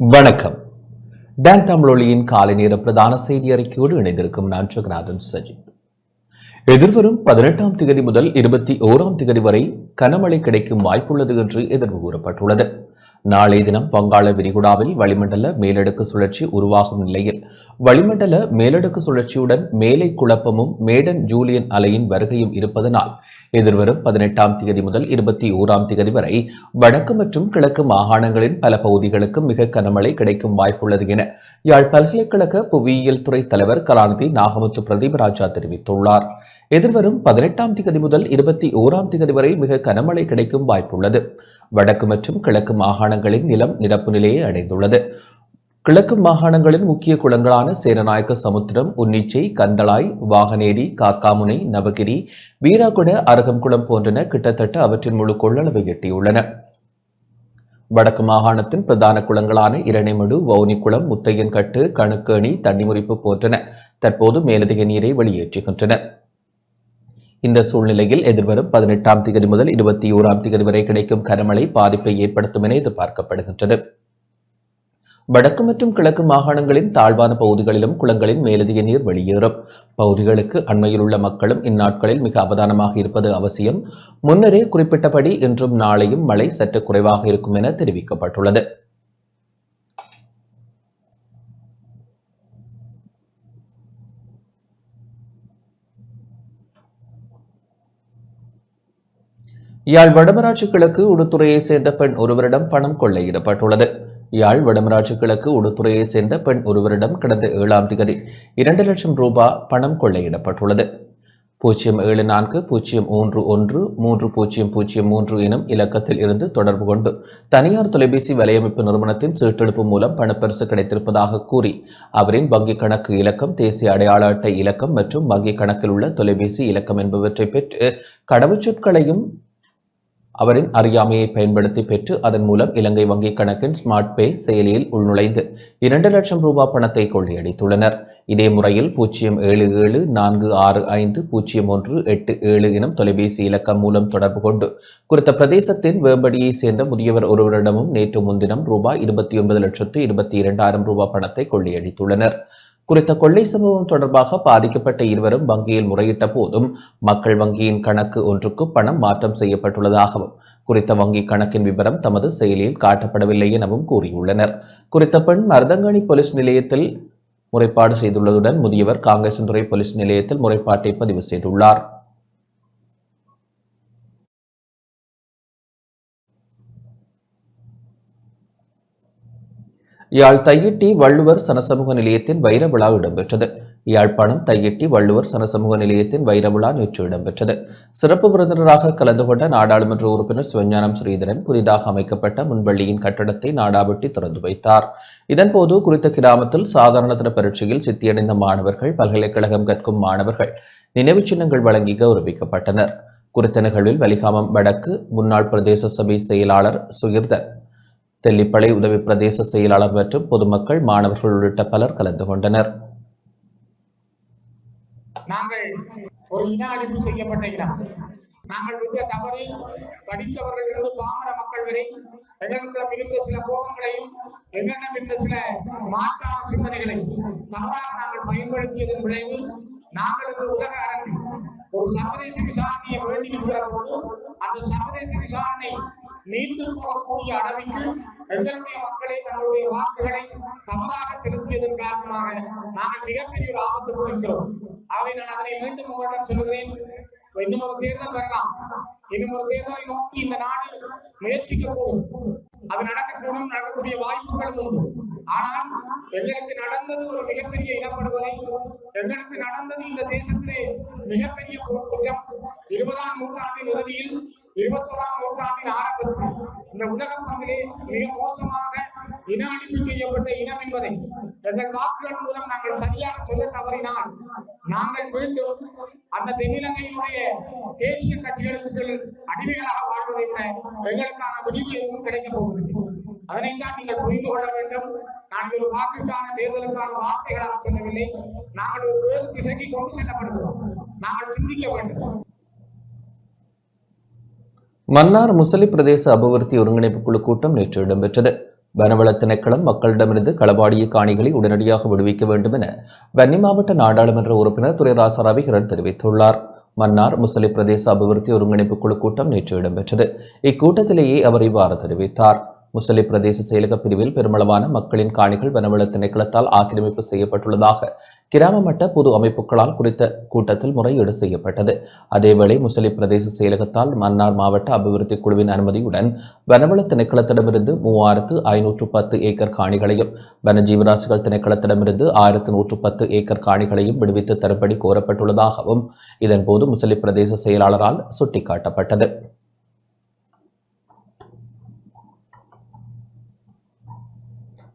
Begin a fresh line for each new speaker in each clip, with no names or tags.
வணக்கம். டான் தமிழொலியின் காலை நேர பிரதான செய்தி அறிக்கையோடு இணைந்திருக்கும் நான் ஜெகநாதன் சஜித். எதிர்வரும் பதினெட்டாம் திகதி முதல் இருபத்தி ஓராம் திகதி வரை கனமழை கிடைக்கும் வாய்ப்புள்ளது என்று எதிர்வு கூறப்பட்டுள்ளது. நாளைய தினம் வங்காள விரிகுடாவில் வளிமண்டல மேலடுக்கு சுழற்சி உருவாகும் நிலையில். வளிமண்டல மேலடுக்கு சுழற்சியுடன் மேலை குழப்பமும் மேடன் ஜூலியன் அலையின் வருகையும் இருப்பதனால் எதிர்வரும் பதினெட்டாம் தேதி முதல் இருபத்தி ஓராம் தேதி வரை வடக்கு மற்றும் கிழக்கு மாகாணங்களின் பல பகுதிகளுக்கு மிக கனமழை கிடைக்கும் வாய்ப்புள்ளது என யாழ் பல்கலைக்கழக புவியியல் துறை தலைவர் கலாநிதி நாகமுத்து பிரதீபராஜா தெரிவித்துள்ளார். எதிர்வரும் பதினெட்டாம் தேதி முதல் இருபத்தி ஓராம் தேதி வரை மிக கனமழை கிடைக்கும் வாய்ப்புள்ளது. வடக்கு மற்றும் கிழக்கு மாகாணங்களின் நிலம் நிரப்பு நிலையை அடைந்துள்ளது. கிழக்கு மாகாணங்களின் முக்கிய குளங்களான சேரநாயக்க சமுத்திரம் உன்னிச்சை கந்தளாய் வாகனேரி காக்காமுனை நவகிரி வீராகுட அருகம்குளம் போன்றன கிட்டத்தட்ட அவற்றின் முழு கொள்ளளவை எட்டியுள்ளன. வடக்கு மாகாணத்தின் பிரதான குளங்களான இரணைமடு வவுனிக்குளம் முத்தையன்கட்டு கணுக்கேணி தண்ணிமுறிப்பு போன்றன தற்போது மேலதிக நீரை வெளியேற்றுகின்றன. இந்த சூழ்நிலையில் எதிர்வரும் பதினெட்டாம் திகதி முதல் இருபத்தி ஓராம் திகதி வரை கிடைக்கும் கனமழை பாதிப்பை ஏற்படுத்தும் என எதிர்பார்க்கப்படுகின்றது. வடக்கு மற்றும் கிழக்கு மாகாணங்களின் தாழ்வான பகுதிகளிலும் குளங்களின் மேலதிக நீர் வெளியேறும். பகுதிகளுக்கு அண்மையில் உள்ள மக்களும் இந்நாட்களில் மிக அவதானமாக இருப்பது அவசியம். முன்னரே குறிப்பிட்டபடி இன்றும் நாளையும் மழை சற்று குறைவாக இருக்கும் என தெரிவிக்கப்பட்டுள்ளது. யாழ் வடமராட்சி கிழக்கு உடுத்துறையைச் சேர்ந்த பெண் ஒருவரிடம் பணம் கொள்ளையிடப்பட்டுள்ளது. யாழ் வடமராட்சி கிழக்கு உடுத்துறையைச் சேர்ந்த பெண் ஒருவரிடம் கடந்த ஏழாம் திகதி இரண்டு லட்சம் ரூபாய் பணம் கொள்ளையிடப்பட்டுள்ளது. பூஜ்ஜியம் ஏழு நான்கு பூஜ்ஜியம் மூன்று ஒன்று மூன்று பூஜ்ஜியம் பூஜ்ஜியம் மூன்று எனும் இலக்கத்தில் இருந்து தொடர்பு கொண்டு தனியார் தொலைபேசி வலையமைப்பு நிறுவனத்தின் சீட்டெழுப்பு மூலம் பணப்பரிசு கிடைத்திருப்பதாக கூறி அவரின் வங்கிக் கணக்கு இலக்கம் தேசிய அடையாள அட்டை இலக்கம் மற்றும் வங்கிக் கணக்கில் உள்ள தொலைபேசி இலக்கம் என்பவற்றை பெற்று கடவுச்சொற்களையும் அவரின் அறியாமையை பயன்படுத்தி பெற்று அதன் மூலம் இலங்கை வங்கிக் கணக்கின் ஸ்மார்ட் பே செயலியில் உள்நுழைந்து இரண்டு லட்சம் ரூபாய் பணத்தை கொள்ளையடித்துள்ளனர். இதே முறையில் பூஜ்ஜியம் ஏழு ஏழு நான்கு ஆறு ஐந்து பூஜ்ஜியம் ஒன்று எட்டு ஏழு எனும் தொலைபேசி இலக்கம் மூலம் தொடர்பு கொண்டு குறித்த பிரதேசத்தின் வேம்படியைச் சேர்ந்த முதியவர் ஒருவரிடமும் நேற்று முன்தினம் ரூபாய் இருபத்தி ஒன்பது லட்சத்து இருபத்தி இரண்டாயிரம் ரூபாய் பணத்தை கொள்ளையடித்துள்ளனர். குறித்த கொள்ளை சம்பவம் தொடர்பாக பாதிக்கப்பட்ட இருவரும் வங்கியில் முறையிட்ட போதும் மக்கள் வங்கியின் கணக்கு ஒன்றுக்கு பணம் மாற்றம் செய்யப்பட்டுள்ளதாகவும் குறித்த வங்கி கணக்கின் விவரம் தமது செயலியில் காட்டப்படவில்லை எனவும் கூறியுள்ளனர். குறித்த பெண் மருதங்கணி போலீஸ் நிலையத்தில் முறைப்பாடு செய்துள்ளதுடன் முதியவர் காங்கேசன்துறை போலீஸ் நிலையத்தில் முறைப்பாட்டை பதிவு செய்துள்ளார். யாழ் தையிட்டி வள்ளுவர் சனசமூக நிலையத்தின் வைர விழா இடம்பெற்றது. யாழ்ப்பாணம் தையிட்டி வள்ளுவர் சனசமூக நிலையத்தின் வைர விழா நேற்று இடம்பெற்றது. சிறப்பு விருந்தினராக கலந்து கொண்ட நாடாளுமன்ற உறுப்பினர் சிவஞானம் ஸ்ரீதரன் புதிதாக அமைக்கப்பட்ட முன்பள்ளியின் கட்டடத்தை நாடாபட்டி திறந்து வைத்தார். இதன்போது குறித்த கிராமத்தில் சாதாரண தர பரீட்சையில் சித்தியடைந்த மாணவர்கள் பல்கலைக்கழகம் கற்கும் மாணவர்கள் நினைவு சின்னங்கள் வழங்கி கௌரவிக்கப்பட்டனர். குறித்த நிகழ்வில் வலிகாமம் வடக்கு முன்னாள் பிரதேச சபை செயலாளர் சுகிர்தன் தெல்லிப்பளை உதவி பிரதேச செயலாளர் மற்றும் பொதுமக்கள் மாணவர்கள் உள்ளிட்ட பலர் கலந்து கொண்டனர்.
நாங்கள் ஒரு இன அழிப்பு செய்யப்பட்ட இடம். நாங்கள் விட்ட தவறு படித்தவர்கள் இருந்து பாமர மக்கள் வரை எங்களிடம் இருந்த சில கோபங்களையும் எங்களிடம் இருந்த சில மாற்றான சிந்தனைகளையும் தவறாக நாங்கள் பயன்படுத்தியதன் விளைவு நாங்கள் உலக அரங்கில் ஒரு சர்வதேச விசாரணையை வேண்டி போது அந்த சர்வதேச விசாரணை நீண்டு போகக்கூடிய அளவிற்கு எங்களுடைய மக்களை தங்களுடைய வாக்குகளை தவறாக செலுத்தியதன் காரணமாக நாங்கள் மிகப்பெரிய ஒரு ஆபத்துக்குள் இருக்கிறோம் ஆகவே நான் அதனை மீண்டும் உங்களிடம் சொல்கிறேன் இன்னும் ஒரு தேர்தல் வரலாம். இன்னும் ஒரு தேர்தலை நோக்கி இந்த நாடு முயற்சிக்க கூடும் அது நடக்கக்கூடும் நடக்கக்கூடிய வாய்ப்புகளும் உண்டு. ஆனால் எங்களுக்கு நடந்தது ஒரு மிகப்பெரிய இனப்படுகொலை. எங்களுக்கு நடந்தது இந்த தேசத்திலே மிகப்பெரிய போர்க்குற்றம் இருபதாம் நூற்றாண்டின் இறுதியில் இருபத்தோராம் நூற்றாண்டின் ஆரம்பத்தில் இந்த உலக பங்கிலே மிக மோசமாக இன அழிப்பு செய்யப்பட்ட இனம் என்பதை எங்கள் வாக்குகள் மூலம் நாங்கள் சரியாக சொல்ல தவறினால் நாங்கள் மீண்டும் அந்த தென்னிலங்கையினுடைய தேசிய கட்சிகளுக்கு அடிமைகளாக வாழ்வதை விட எங்களுக்கான விடிவு எதுவும் கிடைக்கப் போவதில்லை. அதனை தான் நீங்கள் புரிந்து கொள்ள வேண்டும். நாங்கள் ஒரு வாக்குக்கான தேர்தலுக்கான வார்த்தைகளாக சொல்லவில்லை. நாங்கள் ஒரு வேறு திசைக்கு கொண்டு செல்லப்படுகிறோம். நாங்கள் சிந்திக்க வேண்டும்.
மன்னார் முசலி பிரதேச அபிவிருத்தி ஒருங்கிணைப்பு குழு கூட்டம் நேற்று இடம்பெற்றது. வனவள திணைக்களம் மக்களிடமிருந்து களவாடிய காணிகளை உடனடியாக விடுவிக்க வேண்டும் என வன்னி மாவட்ட நாடாளுமன்ற உறுப்பினர் துரைராச ரவிகரன் தெரிவித்துள்ளார். மன்னார் முசலி பிரதேச அபிவிருத்தி ஒருங்கிணைப்பு குழு கூட்டம் நேற்று இடம்பெற்றது. இக்கூட்டத்திலேயே அவர் இவ்வாறு தெரிவித்தார். முசலி பிரதேச செயலக பிரிவில் பெருமளவான மக்களின் காணிகள் வனவள திணைக்களத்தால் ஆக்கிரமிப்பு செய்யப்பட்டுள்ளதாக கிராம மட்ட பொது அமைப்புகளால் குறித்த கூட்டத்தில் முறையீடு செய்யப்பட்டது. அதேவேளை முசலி பிரதேச செயலகத்தால் மன்னார் மாவட்ட அபிவிருத்தி குழுவின் அனுமதியுடன் வனவள திணைக்களத்திடமிருந்து மூவாயிரத்து ஐநூற்று பத்து ஏக்கர் காணிகளையும் வனஜீவராசிகள் திணைக்களத்திடமிருந்து ஆயிரத்து நூற்று பத்து ஏக்கர் காணிகளையும் விடுவித்து தரும்படி கோரப்பட்டுள்ளதாகவும் இதன்போது முசலி பிரதேச செயலாளரால் சுட்டிக்காட்டப்பட்டது.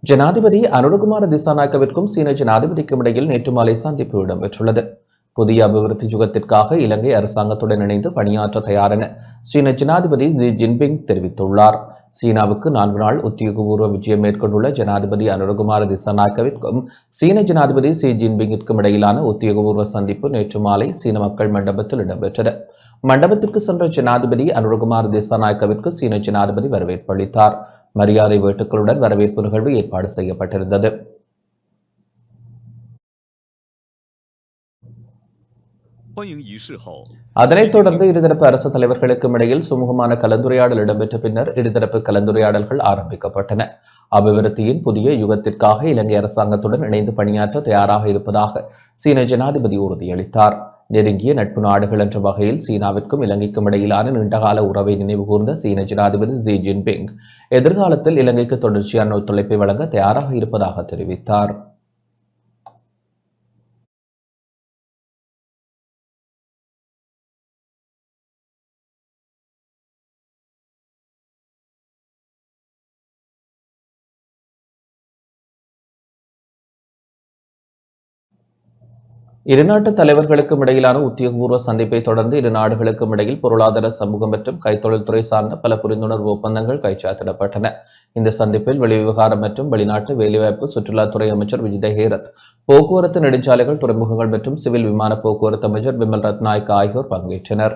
ஜனாதிபதி அனுரகுமார திசாநாயக்கவிற்கும் சீன ஜனாதிபதிக்கும் இடையில் நேற்று மாலை சந்திப்பு இடம்பெற்றுள்ளது. புதிய அபிவிருத்தி யுகத்திற்காக இலங்கை அரசாங்கத்துடன் இணைந்து பணியாற்ற தயாரென சீன ஜனாதிபதி ஜி ஜின்பிங் தெரிவித்துள்ளார். சீனாவுக்கு நான்கு நாள் உத்தியோகபூர்வ விஜயம் மேற்கொண்டுள்ள ஜனாதிபதி அனுரகுமார திசாநாயக்கவிற்கும் சீன ஜனாதிபதி சி ஜின்பிங்கிற்கும் இடையிலான உத்தியோகபூர்வ சந்திப்பு நேற்று மாலை சீன மக்கள் மண்டபத்தில் இடம்பெற்றது. மண்டபத்திற்கு சென்ற ஜனாதிபதி அனுரகுமார் திசாநாயக்கவிற்கு சீன ஜனாதிபதி வரவேற்பு அளித்தார். மரியாதை வேட்டுக்களுடன் வரவேற்பு நிகழ்வு ஏற்பாடு செய்யப்பட்டிருந்தது. அதனைத் தொடர்ந்து இருதரப்பு அரசு தலைவர்களுக்கும் இடையில் சுமூகமான கலந்துரையாடல் இடம்பெற்ற பின்னர் இருதரப்பு கலந்துரையாடல்கள் ஆரம்பிக்கப்பட்டன. அபிவிருத்தியின் புதிய யுகத்திற்காக இலங்கை அரசாங்கத்துடன் இணைந்து பணியாற்ற தயாராக இருப்பதாக சீன ஜனாதிபதி உறுதியளித்தார். நெருங்கிய நட்பு நாடுகள் என்ற வகையில் சீனாவிற்கும் இலங்கைக்கும் இடையிலான நீண்டகால உறவை நினைவுகூர்ந்த சீன ஜனாதிபதி ஜி ஜின்பிங் எதிர்காலத்தில் இலங்கைக்கு தொடர்ச்சியான ஒத்துழைப்பை வழங்க தயாராக இருப்பதாக தெரிவித்தார். இருநாட்டு தலைவர்களுக்கும் இடையிலான உத்தியோகபூர்வ சந்திப்பை தொடர்ந்து இரு நாடுகளுக்கும் இடையில் பொருளாதார சமூகம் மற்றும் கைத்தொழில்துறை சார்ந்த பல புரிந்துணர்வு ஒப்பந்தங்கள் கைச்சாத்திடப்பட்டன. இந்த சந்திப்பில் வெளிவிவகாரம் மற்றும் வெளிநாட்டு வேலைவாய்ப்பு சுற்றுலாத்துறை அமைச்சர் விஜய் ஹேரத் போக்குவரத்து நெடுஞ்சாலைகள் துறைமுகங்கள் மற்றும் சிவில் விமான போக்குவரத்து அமைச்சர் விமல் ரத்நாயக் ஆகியோர் பங்கேற்றனர்.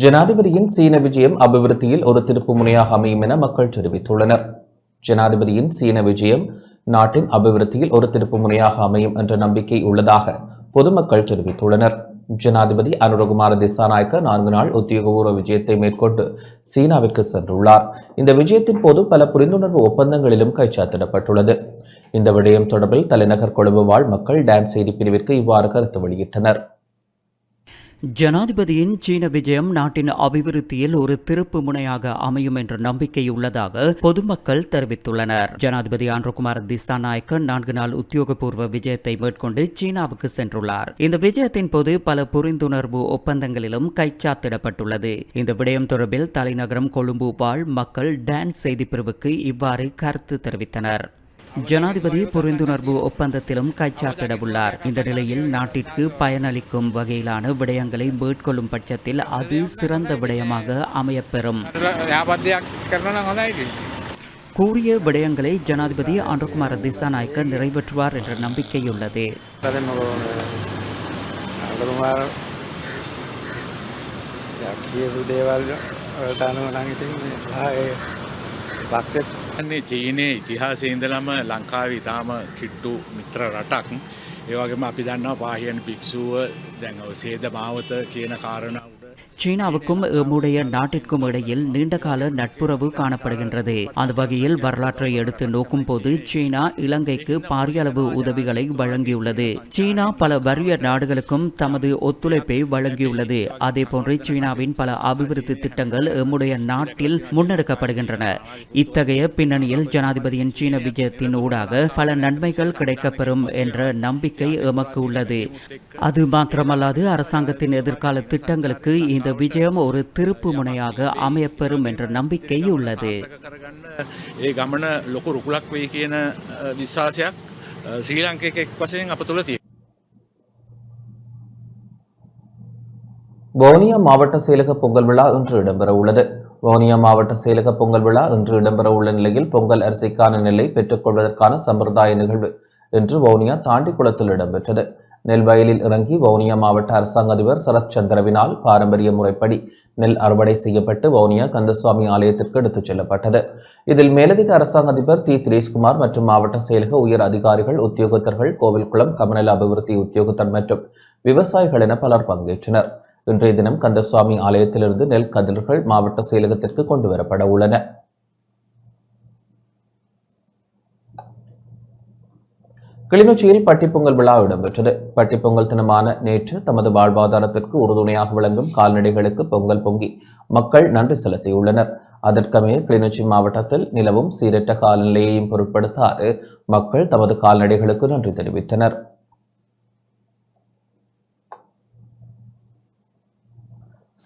ஜனாதிபதியின் சீன விஜயம் அபிவிருத்தியில் ஒரு திருப்பு முனையாக அமையும் என மக்கள் தெரிவித்துள்ளனர். ஜனாதிபதியின் சீன விஜயம் நாட்டின் அபிவிருத்தியில் ஒரு திருப்பு முனையாக அமையும் என்ற நம்பிக்கை உள்ளதாக பொதுமக்கள் தெரிவித்துள்ளனர். ஜனாதிபதி அனுரகுமார திசாநாயக்க நான்கு நாள் உத்தியோகபூர்வ விஜயத்தை மேற்கொண்டு சீனாவிற்கு சென்றுள்ளார். இந்த விஜயத்தின் போது பல புரிந்துணர்வு ஒப்பந்தங்களிலும் கைச்சாத்திடப்பட்டுள்ளது. இந்த விடயம் தொடர்பில் தலைநகர் கொழும்பு வாழ் மக்கள் டான்ஸ் செய்தி பிரிவிற்கு இவ்வாறு கருத்து வெளியிட்டனர்.
ஜனாதிபதியின் சீன விஜயம் நாட்டின் அபிவிருத்தியில் ஒரு திருப்பு முனையாக அமையும் என்ற நம்பிக்கை உள்ளதாக பொதுமக்கள் தெரிவித்துள்ளனர். ஜனாதிபதி ஆண்ட்ரகுமார் திசாநாயக்க நான்கு நாள் உத்தியோகபூர்வ விஜயத்தை மேற்கொண்டு சீனாவுக்கு சென்றுள்ளார். இந்த விஜயத்தின் போது பல புரிந்துணர்வு ஒப்பந்தங்களிலும் கைச்சாத்திடப்பட்டுள்ளது. இந்த விடயம் தொடர்பில் தலைநகரம் கொழும்பு வாழ் மக்கள் டான்ஸ் செய்திப்பிரிவுக்கு இவ்வாறு கருத்து தெரிவித்தனர். ஜனாதிபதி புரிந்துணர்வு ஒப்பந்தத்திலும் கைச்சாத்திடவுள்ளார் இந்த நிலையில் நாட்டிற்கு பயனளிக்கும் வகையிலான விடயங்களை மேற்கொள்ளும் பட்சத்தில் அது சிறந்த விடயமாக அமையப்பெறும்
යාපත්දයක් කරන නම් හොඳයි ඉතින්.
கூறிய விடயங்களை ஜனாதிபதி அனுகுமார திசாநாயக்க நிறைவேற்றுவார் என்ற நம்பிக்கையுள்ளது
අඳරුමාර කියපු දේවල් වලට අනුව නම් ඉතින් ආයේ පක්ෂෙත්
න්නේ චීනයේ ඉතිහාසය ඉඳලම ලංකාව ඉතාම කිට්ටු මිත්‍ර රටක්. ඒවගේම අපි දන්නවා පාහියන් භික්ෂුව දැන් ඔය සේද මාවත කියන කාරණ උඩ
சீனாவுக்கும் எம்முடைய நாட்டிற்கும் இடையில் நீண்டகால நட்புறவு காணப்படுகின்றது. அந்த வகையில் வரலாற்றை எடுத்து நோக்கும் போது சீனா இலங்கைக்கு பாரிய அளவு உதவிகளை வழங்கியுள்ளது. சீனா பல வறிய நாடுகளுக்கும் தமது ஒத்துழைப்பை வழங்கியுள்ளது. அதே போன்று சீனாவின் பல அபிவிருத்தி திட்டங்கள் எம்முடைய நாட்டில் முன்னெடுக்கப்படுகின்றன. இத்தகைய பின்னணியில் ஜனாதிபதியின் சீன விஜயத்தின் ஊடாக பல நன்மைகள் கிடைக்கப்பெறும் என்ற நம்பிக்கை எமக்கு உள்ளது. அது மாத்திரமல்லாது அரசாங்கத்தின் எதிர்கால திட்டங்களுக்கு இந்த விஜயம் ஒரு திருப்பு முனையாக அமையப்பெறும் என்ற நம்பிக்கை உள்ளது.
வவுனியா மாவட்ட செயலக பொங்கல் விழா இன்று இடம்பெற உள்ளது. வவுனியா மாவட்ட செயலக பொங்கல் விழா இன்று இடம்பெற உள்ள நிலையில் பொங்கல் அரிசிக்கான நிலை பெற்றுக்கொள்வதற்கான சம்பிரதாய நிகழ்வு இன்று வவுனியா தாண்டிக்குளத்தில் இடம்பெற்றது. நெல் வயலில் இறங்கி வவுனியா மாவட்ட அரசாங்க அதிபர் சரத் சந்திரவினால் பாரம்பரிய முறைப்படி நெல் அறுவடை செய்யப்பட்டு வவுனியா கந்தசுவாமி ஆலயத்திற்கு எடுத்துச் செல்லப்பட்டது. இதில் மேலதிக அரசாங்க அதிபர் தி திரேஷ்குமார் மற்றும் மாவட்ட செயலக உயர் அதிகாரிகள் உத்தியோகத்தர்கள் கோவில்குளம் கமநல அபிவிருத்தி உத்தியோகத்தர் மற்றும் விவசாயிகள் என பலர் பங்கேற்றனர். இன்றைய தினம் கந்தசுவாமி ஆலயத்திலிருந்து நெல் கதிர்கள் மாவட்ட செயலகத்திற்கு கொண்டு வரப்பட உள்ளன. கிளிநொச்சியில் பட்டிப்பொங்கல் விழா இடம்பெற்றது. பட்டிப்பொங்கல் தினமான நேற்று தமது வாழ்வாதாரத்திற்கு உறுதுணையாக விளங்கும் கால்நடைகளுக்கு பொங்கல் பொங்கி மக்கள் நன்றி செலுத்தியுள்ளனர். அதற்கமைய கிளிநொச்சி மாவட்டத்தில் நிலவும் சீரற்ற காலநிலையையும் பொருட்படுத்தாது மக்கள் தமது கால்நடைகளுக்கு நன்றி தெரிவித்தனர்.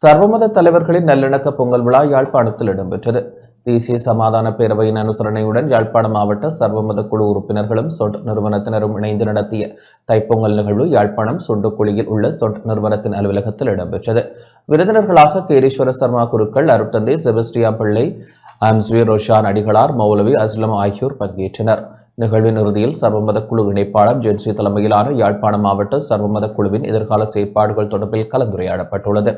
சர்வமத தலைவர்களின் நல்லிணக்க பொங்கல் விழா யாழ்ப்பாணத்தில் இடம்பெற்றது. தேசிய சமாதான பேரவையின் அனுசரணையுடன் யாழ்ப்பாண மாவட்ட சர்வமத குழு உறுப்பினர்களும் சொட் நிறுவனத்தினரும் இணைந்து நடத்திய தைப்பொங்கல் நிகழ்வு யாழ்ப்பாணம் சுண்டுக்குழியில் உள்ள சொட் நிறுவனத்தின் அலுவலகத்தில் இடம்பெற்றது. விருந்தினர்களாக கேரீஸ்வர சர்மா குருக்கள் அருட்தந்தை செபஸ்டியா பிள்ளை அம்ஸ்வி ரோஷான் அடிகளார் மௌலவி அஸ்லம் ஆகியோர் பங்கேற்றனர். நிகழ்வின் இறுதியில் சர்வமத குழு இணைப்பாளர் ஜென்சி தலைமையிலான யாழ்ப்பாணம் மாவட்ட சர்வமத குழுவின் எதிர்கால செயற்பாடுகள் தொடர்பில் கலந்துரையாடப்பட்டுள்ளது.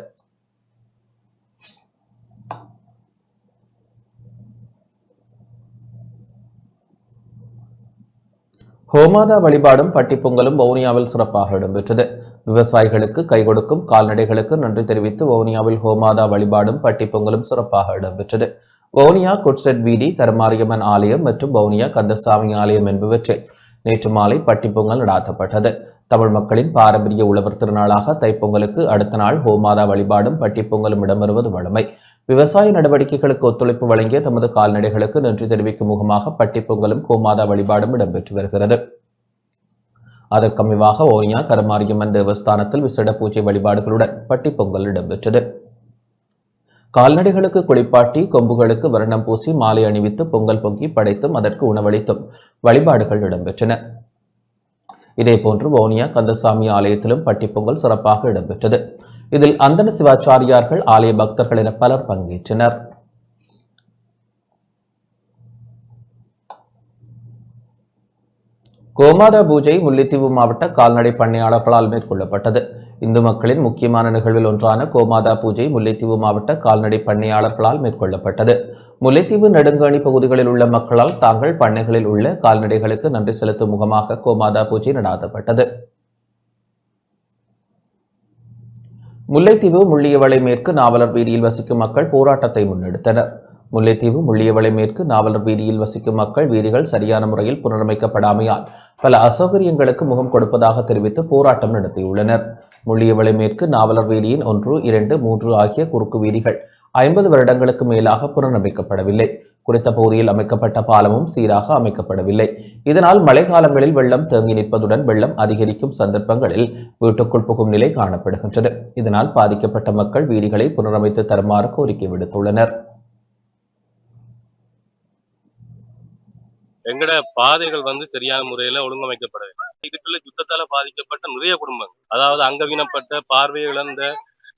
ஹோமாதா வழிபாடும் பட்டிப்பொங்கலும் வவுனியாவில் சிறப்பாக இடம்பெற்றது. விவசாயிகளுக்கு கை கொடுக்கும் கால்நடைகளுக்கு நன்றி தெரிவித்து வவுனியாவில் ஹோமாதா வழிபாடும் பட்டிப்பொங்கலும் சிறப்பாக இடம்பெற்றது. வவுனியா குட்செட் வீதி கருமாரியம்மன் ஆலயம் மற்றும் வவுனியா கந்தசாமி ஆலயம் என்பவற்றில் நேற்று மாலை பட்டிப்பொங்கல் நடாத்தப்பட்டது. தமிழ் மக்களின் பாரம்பரிய உழவர் திருநாளாக தைப்பொங்கலுக்கு அடுத்த நாள் ஹோமாதா வழிபாடும் பட்டிப்பொங்கலும் இடம்பெறுவது வழமை. விவசாய நடவடிக்கைகளுக்கு ஒத்துழைப்பு வழங்கிய தமது கால்நடைகளுக்கு நன்றி தெரிவிக்கும் முகமாக பட்டிப்பொங்கலும் கோமாதா வழிபாடும் இடம்பெற்று வருகிறது. அதற்கமைவாக ஓனியா கருமாரியம்மன் தேவஸ்தானத்தில் விசேட பூஜை வழிபாடுகளுடன் பட்டிப்பொங்கல் இடம்பெற்றது. கால்நடைகளுக்கு குளிப்பாட்டி கொம்புகளுக்கு வர்ணம் பூசி மாலை அணிவித்து பொங்கல் பொங்கி படைத்தும் அதற்கு உணவளித்தும் வழிபாடுகள் இடம்பெற்றன. இதேபோன்று வவுனியா கந்தசாமி ஆலயத்திலும் பட்டிப்பொங்கல் சிறப்பாக இடம்பெற்றது. இதில் அந்தன சிவாச்சாரியார்கள் ஆலய பக்தர்கள் என பலர் பங்கேற்றனர். கோமாதா பூஜை முல்லைத்தீவு மாவட்ட கால்நடை பண்ணையாளர்களால் மேற்கொள்ளப்பட்டது. இந்து மக்களின் முக்கியமான நிகழ்வில் ஒன்றான கோமாதா பூஜை முல்லைத்தீவு மாவட்ட கால்நடை பண்ணையாளர்களால் மேற்கொள்ளப்பட்டது. முல்லைத்தீவு நெடுங்காணி பகுதிகளில் உள்ள மக்களால் தாங்கள் பண்ணைகளில் உள்ள கால்நடைகளுக்கு நன்றி செலுத்தும் முகமாக கோமாதா பூஜை நடாத்தப்பட்டது. முல்லைத்தீவு முள்ளியவளை மேற்கு நாவலர் வீதியில் வசிக்கும் மக்கள் போராட்டத்தை முன்னெடுத்தனர். முல்லைத்தீவு முள்ளியவளை மேற்கு நாவலர் வீதியில் வசிக்கும் மக்கள் வீதிகள் சரியான முறையில் புனரமைக்கப்படாமையால் பல அசௌகரியங்களுக்கு முகம் கொடுப்பதாக தெரிவித்து போராட்டம் நடத்தியுள்ளனர். முள்ளியவளை மேற்கு நாவலர் வீதியின் ஒன்று இரண்டு மூன்று ஆகிய குறுக்கு வீதிகள் ஐம்பது வருடங்களுக்கு மேலாக புனரமைக்கப்படவில்லை. குறித்த பகுதியில் அமைக்கப்பட்ட பாலமும் சீராக அமைக்கப்படவில்லை. இதனால் மழைக்காலங்களில் வெள்ளம் தேங்கி நிற்பதுடன் வெள்ளம் அதிகரிக்கும் சந்தர்ப்பங்களில் வீட்டுக்குள் புகும் நிலை காணப்படுகின்றது. இதனால் பாதிக்கப்பட்ட மக்கள் வீதிகளை புனரமைத்து தருமாறு கோரிக்கை விடுத்துள்ளனர்.
எங்கட பாதைகள் வந்து சரியான முறையில ஒழுங்கமைக்கப்படவில்லை. இதுக்குள்ள யுத்தத்தால பாதிக்கப்பட்ட நிறைய குடும்பங்கள் அதாவது அங்கவீனப்பட்ட பார்வையிழந்த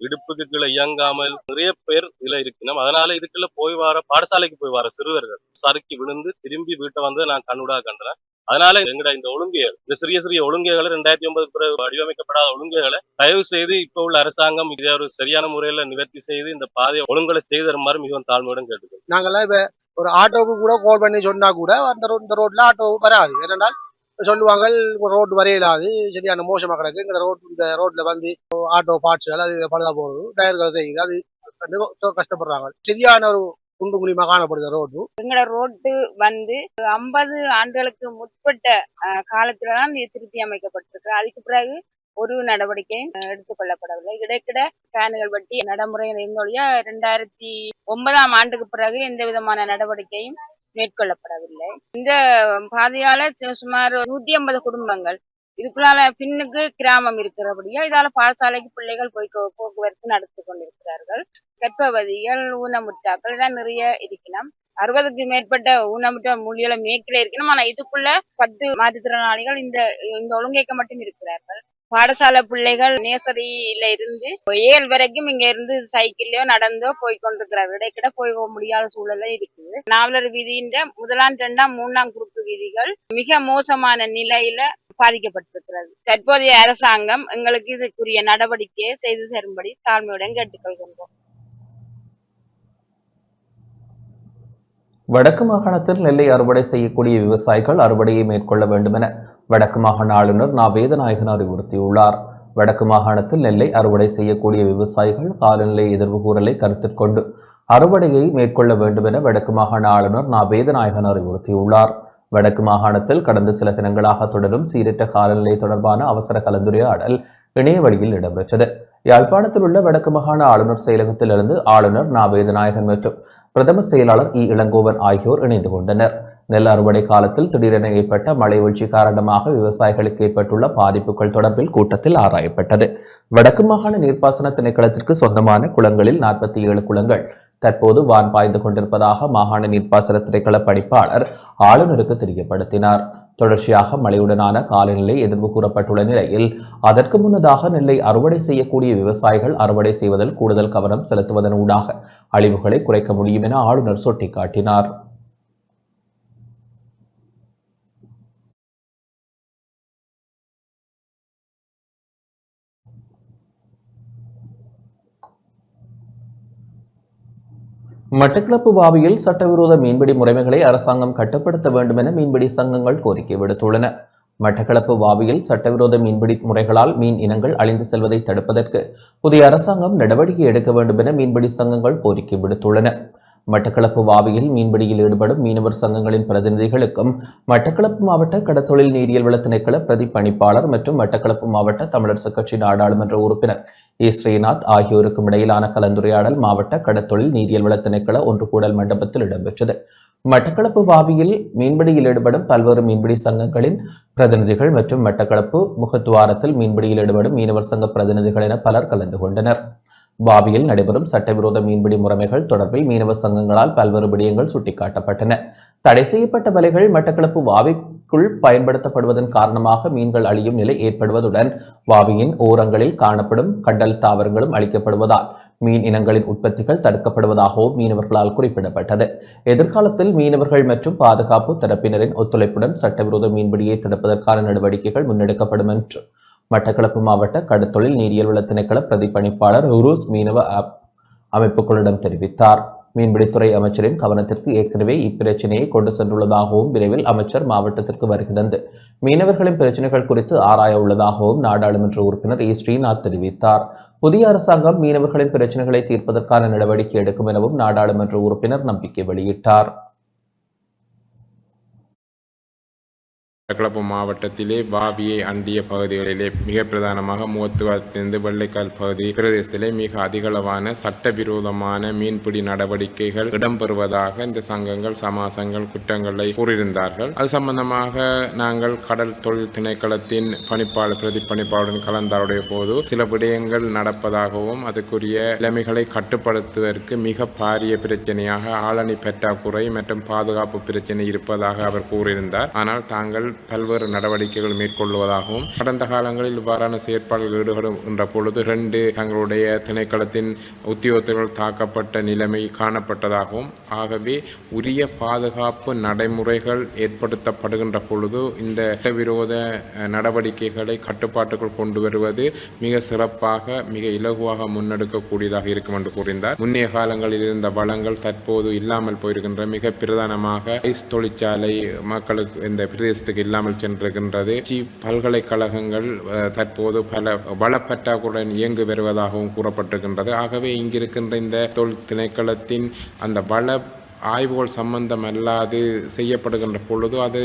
இடுப்புக்கு கீழே இயங்காமல் நிறைய பேர் இதுல இருக்கணும் அதனால இதுக்குள்ள போய் வர பாடசாலைக்கு போய் வர சிறுவர்கள் சறுக்கி விழுந்து திரும்பி வீட்டை வந்து நான் கண்ணுடா கண்டுறேன் அதனால எங்கட இந்த ஒழுங்கியல் இந்த சிறிய சிறிய ஒழுங்குகளை ரெண்டாயிரத்தி ஒன்பது பிறகு வடிவமைக்கப்படாத ஒழுங்குகளை தயவு செய்து இப்ப உள்ள அரசாங்கம் இதை ஒரு சரியான முறையில நிவர்த்தி செய்து இந்த பாதையை ஒழுங்குகளை செய்து தருமாறு மிகவும் தாழ்மையுடன் கேட்டுக்கொள்கிறேன்.
நாங்கெல்லாம் இப்ப ஒரு ஆட்டோவுக்கு கூட கால் பண்ணி சொன்னா கூட அந்த இந்த ரோட்ல ஆட்டோ வராது. ஏனென்றால் சொல்லுவாங்க ரோடு வரையிலாது சரியான மோசமாக கிடக்கு. இந்த ரோட் இந்த ரோட்ல வந்து ஆட்டோ பார்ட்ஸ்கள் அது பழுதா போகுது. டயர்கள் செய்யுது அது ரொம்ப கஷ்டப்படுறாங்க சரியான ஒரு குண்டு குழிமா காணப்படுது ரோடு
எங்களோட ரோட்டு வந்து ஐம்பது ஆண்டுகளுக்கு முற்பட்ட அஹ், காலத்துலதான் இது திருத்தி அமைக்கப்பட்டிருக்கு. அதுக்கு பிறகு ஒரு நடவடிக்கையும் எடுத்துக்கொள்ளப்படவில்லை. இடைக்கிட ஃபேனுகள் வட்டி நடைமுறை இருந்தொழிய ரெண்டாயிரத்தி ஒன்பதாம் ஆண்டுக்கு பிறகு எந்த விதமான நடவடிக்கையும் மேற்கொள்ளப்படவில்லை. இந்த பாதையால சு- சுமார் நூத்தி ஐம்பது குடும்பங்கள். இதுக்குள்ளால பின்னுக்கு கிராமம் இருக்கிறபடியா இதால பாடசாலைக்கு பிள்ளைகள் போய் போக்குவரத்து நடத்தி கொண்டிருக்கிறார்கள். கற்பவதிகள் ஊனமுற்றாக்கள் எல்லாம் நிறைய இருக்கணும் அறுபதுக்கு மேற்பட்ட ஊனமுற்ற மொழியில மேற்கில இருக்கணும் ஆனா இதுக்குள்ள பத்து மாற்றுத்திறனாளிகள் இந்த இந்த ஒழுங்கேக்க மட்டும் இருக்கிறார்கள். பாடசாலை பிள்ளைகள் நேசரியில இருந்து ஏழு வரைக்கும் இங்க இருந்து சைக்கிள்லயோ நடந்தோ போய் கொண்டிருக்கிறார் இடைக்கிட போய் போக முடியாத சூழலும் இருக்குது நாவலர் வீதியின் முதலாம் இரண்டாம் மூன்றாம் குறுக்கு வீதிகள் மிக மோசமான நிலையில பாதிக்கப்பட்டிருக்கிறது. தற்போதைய அரசாங்கம் எங்களுக்கு இதுக்குரிய நடவடிக்கையை செய்து தரும்படி தாழ்மையுடன் கேட்டுக்கொள்கின்றோம்.
வடக்கு மாகாணத்தில் நெல்லை அறுவடை செய்யக்கூடிய விவசாயிகள் அறுவடையை மேற்கொள்ள வேண்டும் என வடக்கு மாகாண ஆளுநர் நா வேதநாயகன் அறிவுறுத்தியுள்ளார். வடக்கு மாகாணத்தில் நெல்லை அறுவடை செய்யக்கூடிய விவசாயிகள் காலநிலை எதிர்வு கூறலை கருத்தில் கொண்டு அறுவடையை மேற்கொள்ள வேண்டும் என வடக்கு மாகாண ஆளுநர் நா வேதநாயகன் அறிவுறுத்தியுள்ளார். வடக்கு மாகாணத்தில் கடந்த சில தினங்களாக தொடரும் சீரற்ற காலநிலை தொடர்பான அவசர கலந்துரையாடல் இணைய வழியில் இடம்பெற்றது. யாழ்ப்பாணத்தில் உள்ள வடக்கு மாகாண ஆளுநர் செயலகத்திலிருந்து ஆளுநர் நா வேதநாயகன் மற்றும் பிரதம செயலாளர் இ. இளங்கோவன் ஆகியோர் இணைந்து கொண்டனர். நெல் அறுவடை காலத்தில் திடீரென ஏற்பட்ட மழை வீழ்ச்சி காரணமாக விவசாயிகளுக்கு ஏற்பட்டுள்ள பாதிப்புகள் தொடர்பில் கூட்டத்தில் ஆராயப்பட்டது. வடக்கு மாகாண நீர்ப்பாசன திணைக்களத்திற்கு சொந்தமான குளங்களில் நாற்பத்தி ஏழு குளங்கள் தற்போது வான் பாய்ந்து கொண்டிருப்பதாக மாகாண நீர்ப்பாசன திணைக்கள பணிப்பாளர் ஆளுநருக்கு தெரியப்படுத்தினார். தொடர்ச்சியாக மழையுடனான காலநிலை எதிர்வு கூறப்பட்டுள்ள நிலையில் அதற்கு முன்னதாக நெல்லை அறுவடை செய்யக்கூடிய விவசாயிகள் அறுவடை செய்வதில் கூடுதல் கவனம் செலுத்துவதன் ஊடாக அழிவுகளை குறைக்க முடியும் என ஆளுநர் சுட்டிக்காட்டினார். மட்டக்களப்பு வாவியில் சட்டவிரோத மீன்பிடி முறைமைகளை அரசாங்கம் கட்டுப்படுத்த வேண்டும் என மீன்பிடி சங்கங்கள் கோரிக்கை விடுத்துள்ளன. மட்டக்களப்பு வாவியில் சட்டவிரோத மீன்பிடி முறைகளால் மீன் இனங்கள் அழிந்து செல்வதை தடுப்பதற்கு புதிய அரசாங்கம் நடவடிக்கை எடுக்க வேண்டும் என மீன்பிடி சங்கங்கள் கோரிக்கை விடுத்துள்ளன. மட்டக்களப்பு வாவியில் மீன்பிடியில் ஈடுபடும் மீனவர் சங்கங்களின் பிரதிநிதிகளுக்கும் மட்டக்களப்பு மாவட்ட கடத்தொழில் நீரியல் வள திணைக்கள பிரதி பணிப்பாளர் மற்றும் மட்டக்களப்பு மாவட்ட தமிழரசுக் கட்சி நாடாளுமன்ற உறுப்பினர் ஏ. ஸ்ரீநாத் ஆகியோருக்கும் இடையிலான கலந்துரையாடல் மாவட்ட கடத்தொழில் நீரியல் வள திணைக்கள ஒன்று கூடல் மண்டபத்தில் இடம்பெற்றது. மட்டக்களப்பு வாவியில் மீன்பிடியில் ஈடுபடும் பல்வேறு மீன்பிடி சங்கங்களின் பிரதிநிதிகள் மற்றும் மட்டக்களப்பு முகத்துவாரத்தில் மீன்பிடியில் ஈடுபடும் மீனவர் சங்க பிரதிநிதிகள் என பலர் கலந்து கொண்டனர். பாவியில் நடைபெறும் சட்டவிரோத மீன்பிடி முறைமைகள் தொடர்பில் மீனவ சங்கங்களால் பல்வேறு விடயங்கள் சுட்டிக்காட்டப்பட்டன. தடை செய்யப்பட்ட வலைகள் மட்டக்களப்பு வாவிக்குள் பயன்படுத்தப்படுவதன் காரணமாக மீன்கள் அழியும் நிலை ஏற்படுவதுடன் வாவியின் ஓரங்களில் காணப்படும் கடல் தாவரங்களும் அழிக்கப்படுவதால் மீன் இனங்களின் உற்பத்திகள் தடுக்கப்படுவதாகவும் மீனவர்களால் குறிப்பிடப்பட்டது. எதிர்காலத்தில் மீனவர்கள் மற்றும் பாதுகாப்பு தரப்பினரின் ஒத்துழைப்புடன் சட்டவிரோத மீன்பிடியை தடுப்பதற்கான நடவடிக்கைகள் முன்னெடுக்கப்படும் என்று மட்டக்களப்பு மாவட்ட கடத்தொழில் நீரியல் வள திணைக்கள பிரதிபணிப்பாளர் உருஸ் மீனவ அப்- அமைப்புகளிடம் தெரிவித்தார். மீன்பிடித்துறை அமைச்சரின் கவனத்திற்கு ஏற்கனவே இப்பிரச்சினையை கொண்டு சென்றுள்ளதாகவும் விரைவில் அமைச்சர் மாவட்டத்திற்கு வருகிறது மீனவர்களின் பிரச்சனைகள் குறித்து ஆராய உள்ளதாகவும் நாடாளுமன்ற உறுப்பினர் ஏ. ஸ்ரீநாத் தெரிவித்தார். புதிய அரசாங்கம் மீனவர்களின் பிரச்சனைகளை தீர்ப்பதற்கான நடவடிக்கை எடுக்கும் எனவும் நாடாளுமன்ற உறுப்பினர் நம்பிக்கை வெளியிட்டார்.
மட்டக்களப்பு மாவட்டத்திலே பாவியை அண்டிய பகுதிகளிலே மிக பிரதானமாக முகத்துவத்திலிருந்து வெள்ளைக்கால் பகுதி பிரதேசத்திலே மிக அதிகளவான சட்டவிரோதமான மீன்பிடி நடவடிக்கைகள் இடம்பெறுவதாக இந்த சங்கங்கள் சமாசங்கள் குற்றங்களை கூறியிருந்தார்கள். அது சம்பந்தமாக நாங்கள் கடல் தொழில் திணைக்களத்தின் பணிப்பாளர் பிரதி பணிப்பாளருடன் கலந்தாருடைய போது சில விடயங்கள் நடப்பதாகவும் அதுக்குரிய நிலைமைகளை கட்டுப்படுத்துவதற்கு மிக பாரிய பிரச்சனையாக ஆளணி பற்றாக்குறை மற்றும் பாதுகாப்பு பிரச்சனை இருப்பதாக அவர் கூறியிருந்தார். ஆனால் தாங்கள் பல்வேறு நடவடிக்கைகள் மேற்கொள்வதாகவும் கடந்த காலங்களில் இவ்வாறான செயற்பாடுகள் ஈடுபடுகின்ற பொழுது ரெண்டு தங்களுடைய திணைக்களத்தின் உத்தியோகத்தர்கள் தாக்கப்பட்ட நிலைமை காணப்பட்டதாகவும் ஆகவே உரிய பாதுகாப்பு நடைமுறைகள் ஏற்படுத்தப்படுகின்ற பொழுது இந்த விரோத நடவடிக்கைகளை கட்டுப்பாட்டுக்குள் கொண்டு வருவது மிக சிறப்பாக மிக இலகுவாக முன்னெடுக்கக்கூடியதாக இருக்கும் என்று கூறினார். முன்னைய காலங்களில் இருந்த வளங்கள் தற்போது இல்லாமல் போயிருக்கின்ற மிக பிரதானமாக ஐஸ் தொழிற்சாலை மக்களுக்கு இந்த பிரதேசத்துக்கு இல்லாமல் சென்றிருக்கின்றது. பல்கலைக்கழகங்கள் தற்போது பல வளப்பற்றாக்குடன் இயங்கி வருவதாகவும் கூறப்பட்டிருக்கின்றது. ஆகவே இங்கிருக்கின்ற இந்த தொழில் திணைக்களத்தின் அந்த வள ஆய்வுகள் சம்பந்தம் அல்லாது செய்யப்படுகின்ற பொழுது அது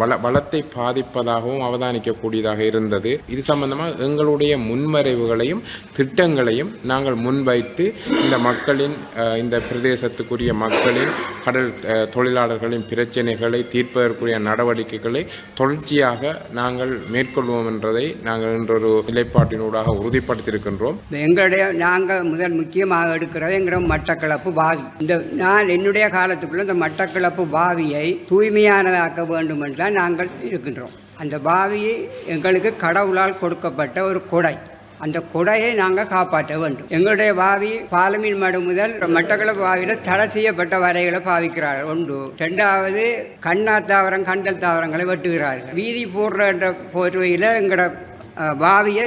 வள வளத்தை பாதிப்பதாகவும் அவதானிக்கக்கூடியதாக இருந்தது. இது சம்பந்தமாக எங்களுடைய முன்மறைவுகளையும் திட்டங்களையும் நாங்கள் முன்வைத்து இந்த மக்களின் இந்த பிரதேசத்துக்குரிய மக்களின் கடல் தொழிலாளர்களின் பிரச்சனைகளை தீர்ப்பதற்குரிய நடவடிக்கைகளை தொடர்ச்சியாக நாங்கள் மேற்கொள்வோம் என்றதை நாங்கள் இன்றொரு நிலைப்பாட்டினூடாக உறுதிப்படுத்தியிருக்கின்றோம்.
எங்களுடைய நாங்கள் முதல் முக்கியமாக எடுக்கிறது எங்களோட மட்டக்களப்பு பாவி இந்த நான் என்னுடைய காலத்துக்குள்ள இந்த மட்டக்களப்பு பாவியை தூய்மையானதாக்க வேண்டும் என்று தான் நாங்கள் இருக்கின்றோம். அந்த பாவியை எங்களுக்கு கடவுளால் கொடுக்கப்பட்ட ஒரு கொடை. அந்த கொடையை நாங்கள் காப்பாற்ற வேண்டும். எங்களுடைய பாவி பாலமீன் மடு முதல் மட்டக்களப்பு பாவியில் தடை செய்யப்பட்ட வரைகளை பாவிக்கிறார்கள் ஒன்று. ரெண்டாவது கண்ணா தாவரம் கண்டல் தாவரங்களை வெட்டுகிறார்கள். வீதி போடுற என்ற போர்வையில் எங்களோட பாவியை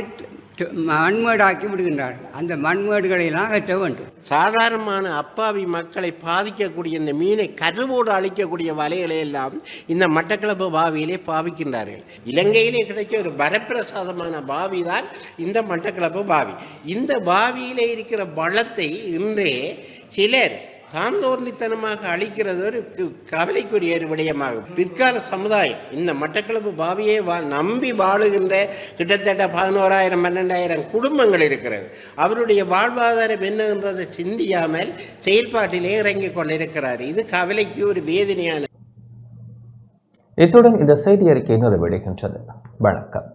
மண்மேடாக்கி விடுகின்றார்கள். அந்த மண்மேடுகளை எல்லாம் அகற்ற வேண்டும்.
சாதாரணமான அப்பாவி மக்களை பாதிக்கக்கூடிய இந்த மீனை கருவோடு அழிக்கக்கூடிய வலைகளை எல்லாம் இந்த மட்டக்களப்பு பாவியிலே பாவிக்கின்றார்கள். இலங்கையிலே கிடைக்க ஒரு வரப்பிரசாதமான பாவி தான் இந்த மட்டக்களப்பு பாவி. இந்த பாவியிலே இருக்கிற பலத்தை இன்றே சிலர் தாந்தோர்ணித்தனமாக அழிக்கிறது ஒரு கவலைக்குரிய ஒரு விடயமாகும். பிற்கால சமுதாயம் இந்த மட்டக்களப்பு பாவியை வா நம்பி வாழுகின்ற கிட்டத்தட்ட பதினோராயிரம் பன்னெண்டாயிரம் குடும்பங்கள் இருக்கிறது. அவருடைய வாழ்வாதாரம் என்னன்றதை சிந்தியாமல் செயல்பாட்டிலே இறங்கிக் கொண்டிருக்கிறார். இது கவலைக்கு ஒரு வேதனையான
இத்துடன் இந்த செய்தி அறிக்கை நிறைவடைகின்றது. வணக்கம்.